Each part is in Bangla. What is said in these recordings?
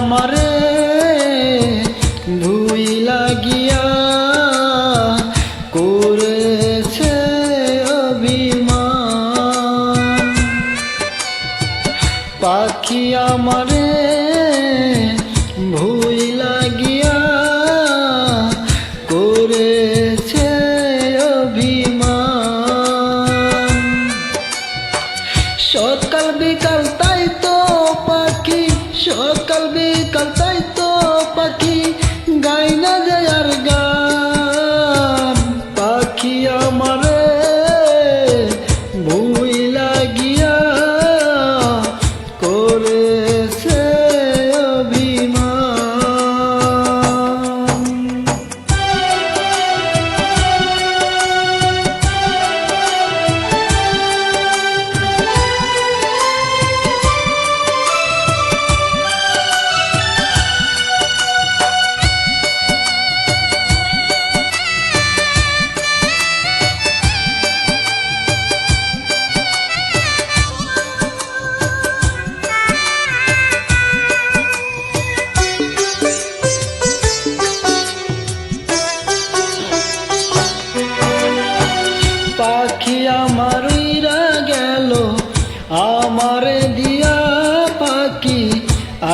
আমারে ধুই লাগিয়া করেছে অভিমান। পাখি আমারে আমারে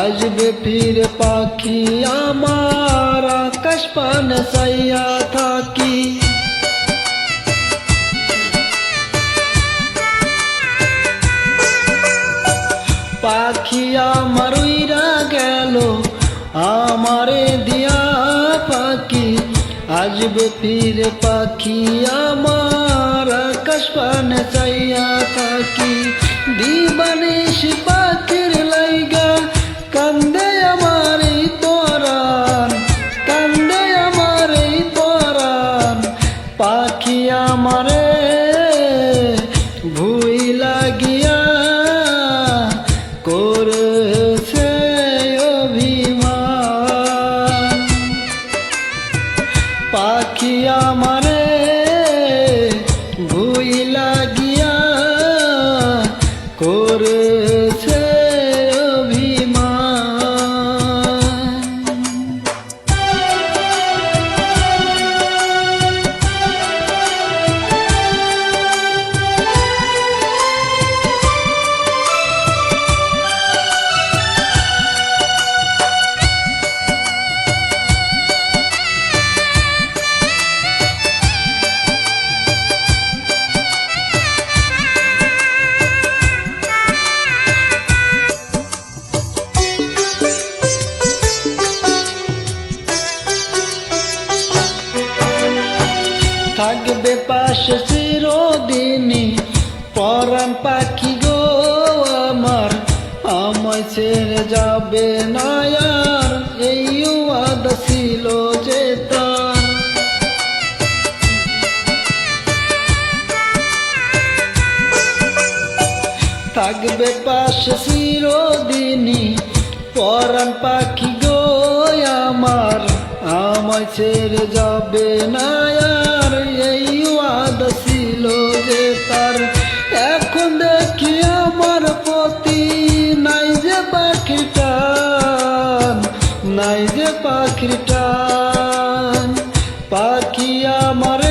আসবে ফির পাখি, আমার আকাশ পান সাইয়া থাকি। পাখি আমার উইরা গেল, আমারে দিয়া পাখি। আসবে ফির পাখি, আমার আকাশ পান চাইয়া থাকি। দিবানিস পাখির পাখি আমারে ভুই লাগিয়া করেছে আমায় ছেড়ে যাবে না আর, এই ওয়াদা ছিল যে তার। থাকবে পাশে চিরদিনই, পরাণ পাখি গো আমার, আমায় ছেড়ে যাবে না আর পাখিটান পাখি আমারে